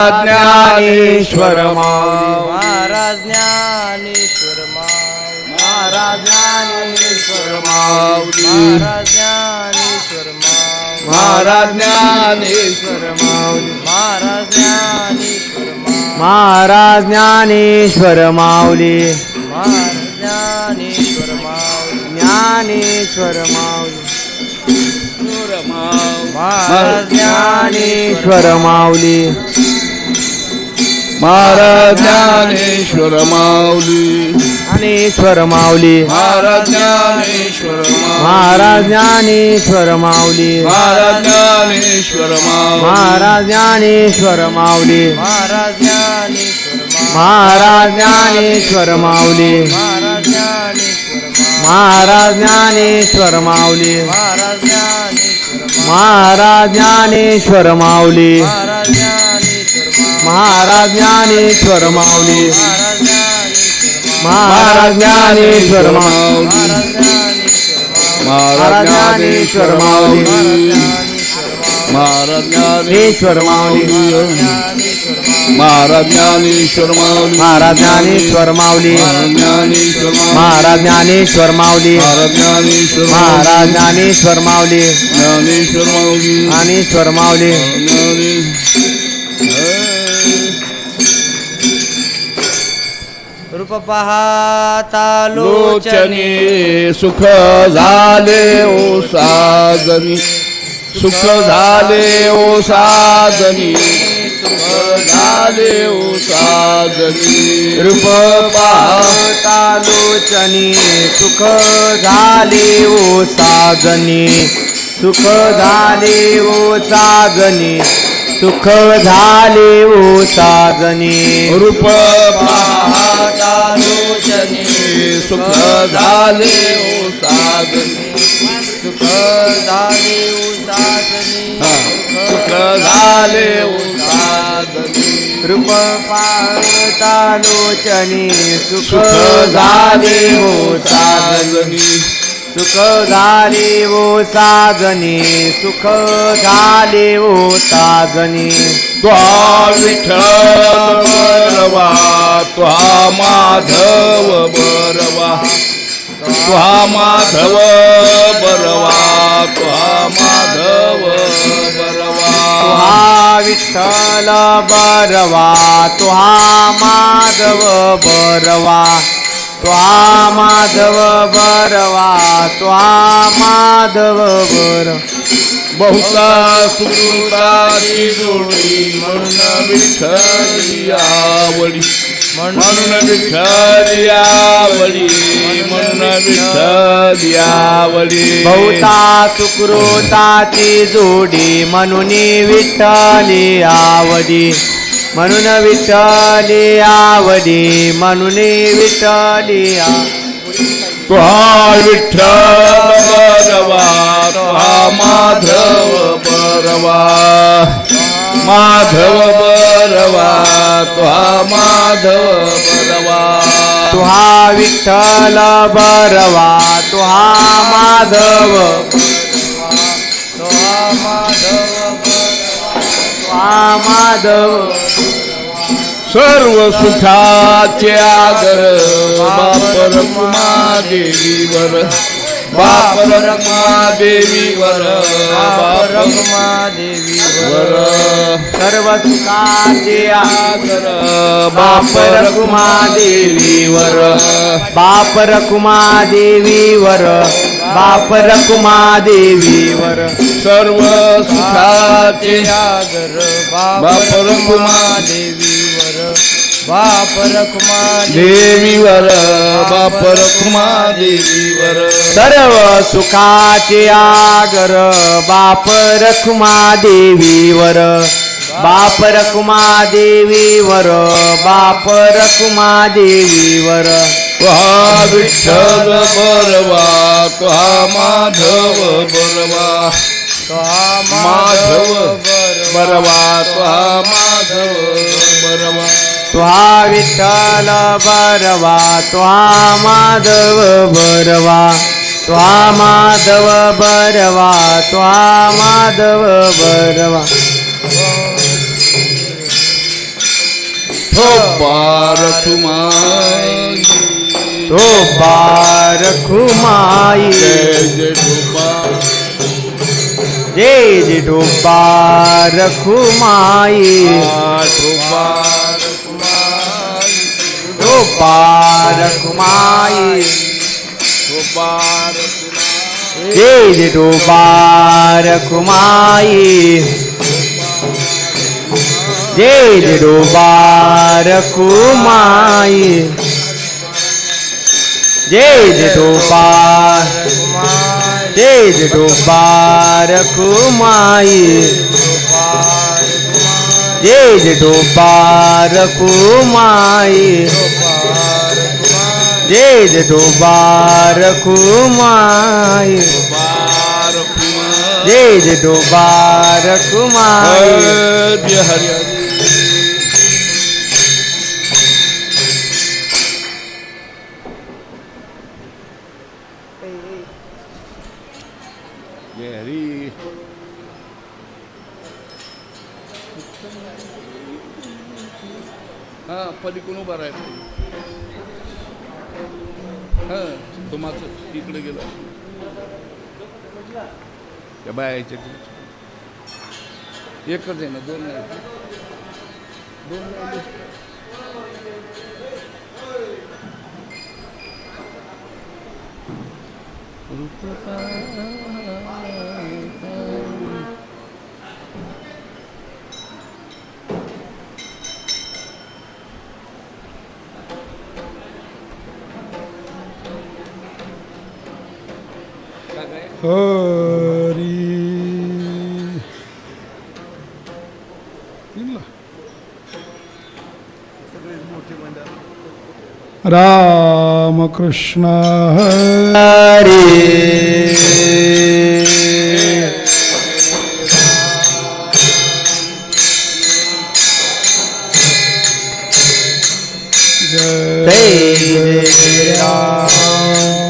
ज्ञानेश्वर महाराज ज्ञानेश्वर महाराज ज्ञानेश्वर माऊली महाराज ज्ञानेश्वर माऊली महाराज ज्ञानेश्वर माऊली महाराज ज्ञानेश्वर माऊली महाराज ज्ञानेश्वर माऊली महाराज ज्ञानेश्वर माऊली ज्ञानेश्वर माऊली महाराज ज्ञानेश्वर माऊली महाराज ज्ञानेश्वर माऊली महाराज ज्ञानेश्वर माऊली महाराज ज्ञानेश्वर माऊली महाराज ज्ञानेश्वर माऊली महाराज ज्ञानेश्वर महाराज ज्ञानेश्वर माऊली महाराज ज्ञानेश्वर माऊली महाराज ज्ञानेश्वर माऊली महाराज ज्ञानेश्वर माऊली महाराज ज्ञानेश्वर माऊली महाराज ज्ञानेश्वर माऊली. महाराज ज्ञानेश्वर माऊली. महाराज ज्ञानेश्वर माऊली. महाराज ज्ञानेश्वर माऊली. महाराज ज्ञानेश्वर माऊली. महाराज ज्ञानेश्वर माऊली महाराज ज्ञानेश्वर माऊली महाराज ज्ञानेश्वर माऊली ज्ञानेश्वर माऊली. ज्ञानेश्वर माऊली. रूप पाहता लोचनी सुख झाले ओ साजनी. सुख झाले ओ साजनी. सुख झाले ओ साजनी. रूप पाहता लोचनी सुख झाले ओ साजनी. सुख झाले ओ साजनी. सुख झाले ओ साजनी रूप पाहता लोचनी सुख झाले ओ साजनी सुख झाले ओ साजनी सुख झाले ओ साजनी रूप पाहता लोचनी सुख झाले ओ साजनी सुख झाले ओ साजनी सुख झाले ओ साजनी। त्वा विठ्ठल बरवा त्वा माधव बरवा। त्वा माधव बरवा त्वा माधव बरवा। विठ्ठल बरवा तुहा माधव बरवा। त्वा माधव बरवा त्वा माधव बर. बहुता सुकृताची जोडी म्हणून विठ्ठली आवडी म्हणून विठ्ठली आवडी म्हणून विठ्ठली आवडी बहुता सुकृताची जोडी म्हणून विठ्ठली आवडी म्हणून विठ्ठली आवडी म्हणून विठ्ठली तुहा विठ्ठल बरवा तुहा माधव बरवा. माधव बरवा तुहा माधव बरवा. तुहा विठ्ठल बरवा तुहा माधव तुहा माधव तुहा माधव. सर्व सुखाचे आगर बापर कुमा देवीवर बापर कुमा देवीवर बापर देवीवर वर सर्व सुखाचे आगर बापर कुमा देवीवर बापर कुमा देवीवर बाप रकुमा देवीवर सर्व सुखाचे आदर बाप रकुमा देवीवर बाप रकुमा देवीवर बाप रकुमा देवीवर सर्व सुखाचे आगर बाप रकुमा देवीवर बापर कुमा देवीवर बापर कुमा देवीवर तुहा विठ्ठल बरवा तुहा माधव बरवा. माधव बरवा तुहा माधव बरवा. तुहा विठ्ठल बरवा तुहा माधव बरवा. तुहा माधव बरवा तुहा माधव बरवा. बार कुमाई तो बार खुमाई जय जय गोपाल जय जय तो बार खुमाई बार कुमाई तो बार खुमाई बार जय जय तो बार देडो बारकु कुमाई। देडो बार देडो बारकु माई देडो बारकु माई देडो बारकु माई देडो बारकु माई हरि हां पलीकडून उभा राहायचं हां तुम्हाला तिकडे गेलं. त्या बायाच्या एकच आहे ना दोन नाही. दोन नाही काय हरी. रामकृष्ण हरी. हरे जय राम.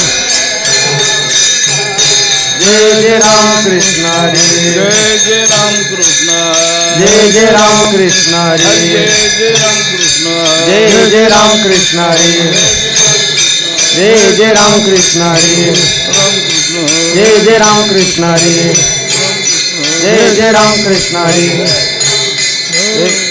जय जय राम कृष्ण हरे. जय जय राम कृष्ण जय जय राम कृष्ण हरि. जय जय राम जय जय राम कृष्ण कृष्ण हरे. जय जय राम कृष्ण हरे. जय जय राम कृष्ण हरे. जय जय राम कृष्ण हरे. जय- हरी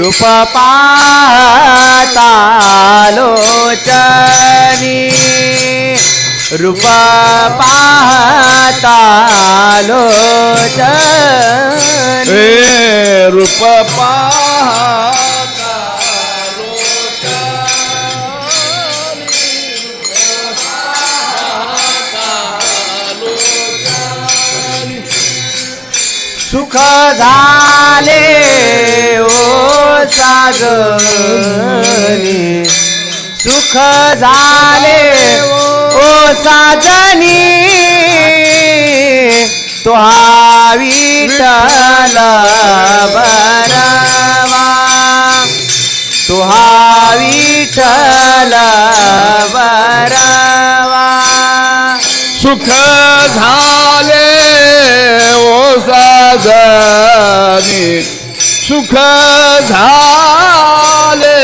रूप लोचनी रूप लोचनी ए रूप पाहता सुख झाले ओ सागनी सुख झाले ओ साजनी. तुहा विठल बरवा तुहा विठल बरवा सुख झाले ओ साजनी. सुख झाले.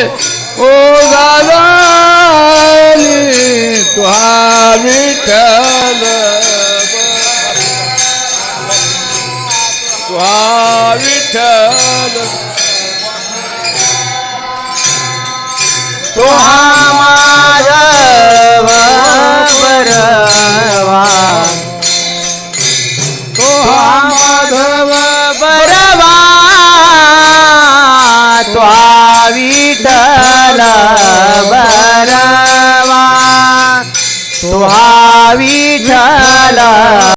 ओ गाली तुहा विठ्ठल तुहा विठ्ठल तुहा विठाला